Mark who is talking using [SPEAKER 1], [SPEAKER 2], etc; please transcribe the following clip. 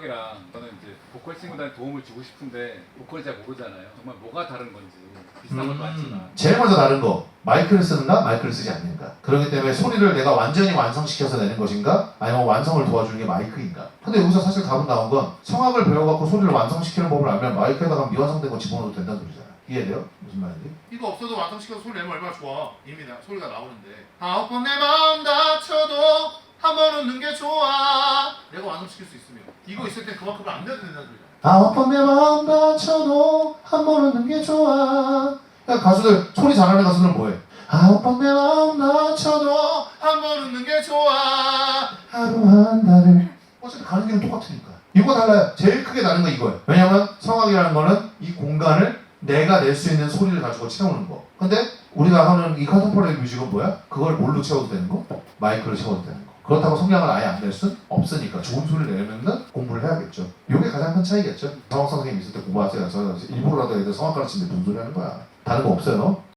[SPEAKER 1] 성악이랑 저는 이제 보컬 친구들한테 도움을 주고 싶은데 보컬을 잘 모르잖아요. 정말 뭐가 다른 건지 비슷한 것도 많지만
[SPEAKER 2] 제일 먼저 다른 거 마이크를 쓰는가 마이크를 쓰지 않는가 그렇기 때문에 소리를 내가 완전히 완성시켜서 내는 것인가 아니면 완성을 도와주는 게 마이크인가 근데 여기서 사실 답은 나온 건 성악을 배워갖고 소리를 완성시키는 법을 알면 마이크에다가 미완성된 거 집어넣어도 된다는 소리잖아 이해돼요? 무슨 말인지?
[SPEAKER 3] 이거 없어도 완성시켜서 소리 내면 얼마나 좋아. 이미 나, 소리가 나오는데. 아홉 번내 마음 다쳐도 웃는 게 좋아. 내가 완성시킬 수 있으면. 이거 있을 때 그만큼 안 내도 된다는 소리잖아.
[SPEAKER 2] 아홉 번 내 마음 다쳐도 한 번 웃는 게 좋아 그러니까 가수들 소리 잘하는 가수들은 뭐해? 아홉 번 내 마음 다쳐도
[SPEAKER 3] 한 번 웃는 게 좋아.
[SPEAKER 2] 하루 한 달을 어차피 가는 길은 똑같으니까 이거 달라요 제일 크게 다른 건 이거예요 왜냐면 성악이라는 거는 이 공간을 내가 낼 수 있는 소리를 가지고 채우는 거 근데 우리가 하는 이 컨템포러리 뮤직은 뭐야? 그걸 뭘로 채워도 되는 거? 마이크로 채워도 되는 거 그렇다고 성량을 아예 안낼순 없으니까 좋은 소리를 내려면 공부를 해야겠죠. 이게 가장 큰 차이겠죠. 성악 선생님 있을 때 공부하세요. 저 일부러라도 애들 성악 가르치는데 무슨 소리 하는 거야? 다른 거 없어요